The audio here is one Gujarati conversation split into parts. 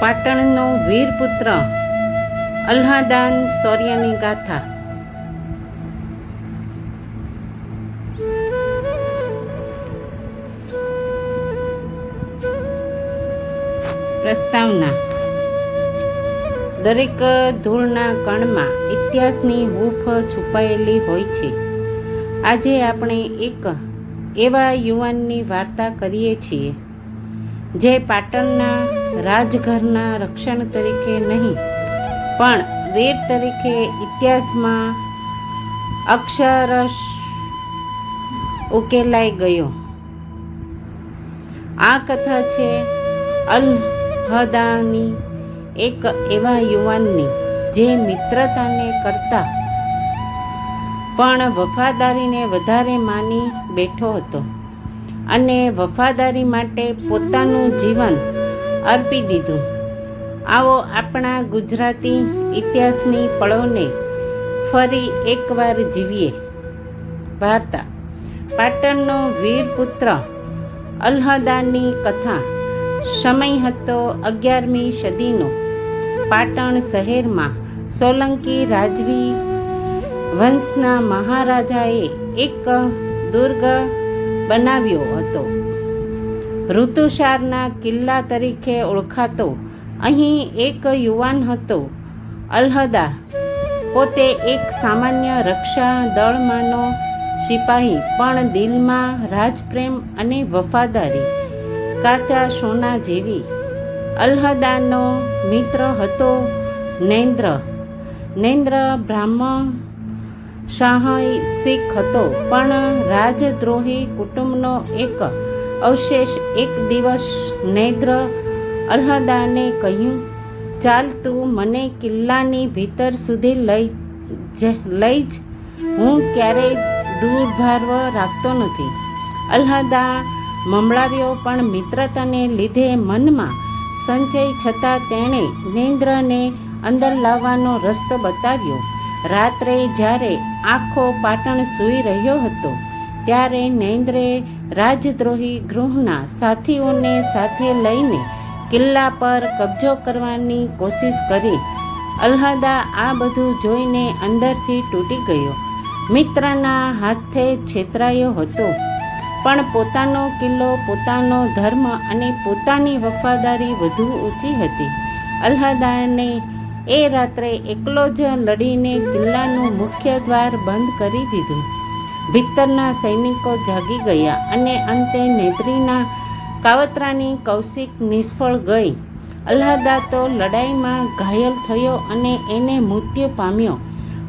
પાટણનો વીરપુત્ર અલ્હાદાન શૌર્યની ગાથા. પ્રસ્તાવના. દરેક ધૂળના કણમાં ઇતિહાસની હૂફ છુપાયેલી હોય છે. આજે આપણે એક એવા યુવાનની વાર્તા કરીએ છીએ, જે પાટણના રાજઘરના રક્ષણ તરીકે નહીં, પણ વેદ તરીકે ઇતિહાસમાં અક્ષરશ ઉકેલાઈ ગયો. આ કથા છે અલહદાની એક એવા યુવાનની જે મિત્રતાને કરતા પણ વફાદારીને વધારે માની બેઠો હતો અને વફાદારી માટે પોતાનું જીવન અર્પી દીધું. આવો આપણા ગુજરાતી ઇતિહાસની પળોને ફરી એકવાર જીવીએ. વાર્તા. પાટણનો વીરપુત્ર અલ્હદાની કથા. સમય હતો અગિયારમી સદીનો. પાટણ શહેરમાં સોલંકી રાજવી વંશના મહારાજાએ એક દુર્ગ બનાવ્યો હતો. ઋતુસારના કિલ્લા તરીકે ઓળખાતો. અહીં એક યુવાન હતો, અલ્હદા. પોતે એક સામાન્ય રક્ષા દળમાંનો સિપાહી, પણ દિલમાં રાજપ્રેમ અને વફાદારી, કાચા સોના જેવી. અલ્હદાનો મિત્ર હતો નૈન્દ્ર. નૈન્દ્ર બ્રાહ્મણ શાહ શીખ હતો, પણ રાજદ્રોહી કુટુંબનો એક અવશેષ એક દિવસ નૈદ્ર અલ્હદાને કહ્યું, ચાલ તું મને કિલ્લાની ભીતર સુધી લઈ જ લઈ જ. હું ક્યારેય દુર્ભાર્વ રાખતો નથી. અલ્હદા મમળાવ્યો, પણ મિત્રતાને લીધે મનમાં સંચય છતાં તેણે નૈન્દ્રને અંદર લાવવાનો રસ્તો બતાવ્યો. રાત્રે જ્યારે આખો પાટણ સૂઈ રહ્યો હતો ત્યારે નૈન્દ્રે રાજદ્રોહી ગૃહના સાથીઓને સાથે લઈને કિલ્લા પર કબજો કરવાની કોશિશ કરી. અલ્હાદા આ બધું જોઈને અંદરથી તૂટી ગયો. મિત્રના હાથે છેતરાયો હતો. પણ પોતાનો કિલ્લો, પોતાનો ધર્મ અને પોતાની વફાદારી વધુ ઊંચી હતી. અલ્હાદાને એ રાત્રે એકલો જ લડીને કિલ્લાનું મુખ્ય દ્વાર બંધ કરી દીધું. ભીતરના સૈનિકો જાગી ગયા અને અંતે નેત્રીના કાવતરાની કૌશિક નિષ્ફળ ગઈ. અલ્હાદા તો લડાઈમાં ઘાયલ થયો અને એને મૃત્યુ પામ્યો,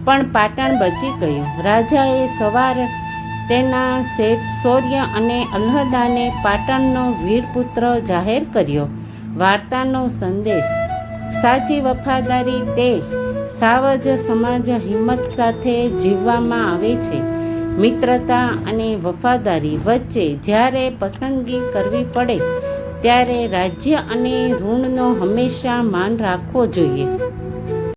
પણ પાટણ બચી ગયું. રાજાએ સવાર તેના શૌર્ય અને અલ્હદાને પાટણનો વીરપુત્ર જાહેર કર્યો. વાર્તાનો સંદેશ. સાચી વફાદારી તે સાવજ સમાજ હિંમત સાથે જીવવામાં આવે છે. મિત્રતા અને વફાદારી વચ્ચે જ્યારે પસંદગી કરવી પડે, ત્યારે રાજ્ય અને ઋણનો હંમેશા માન રાખવો જોઈએ.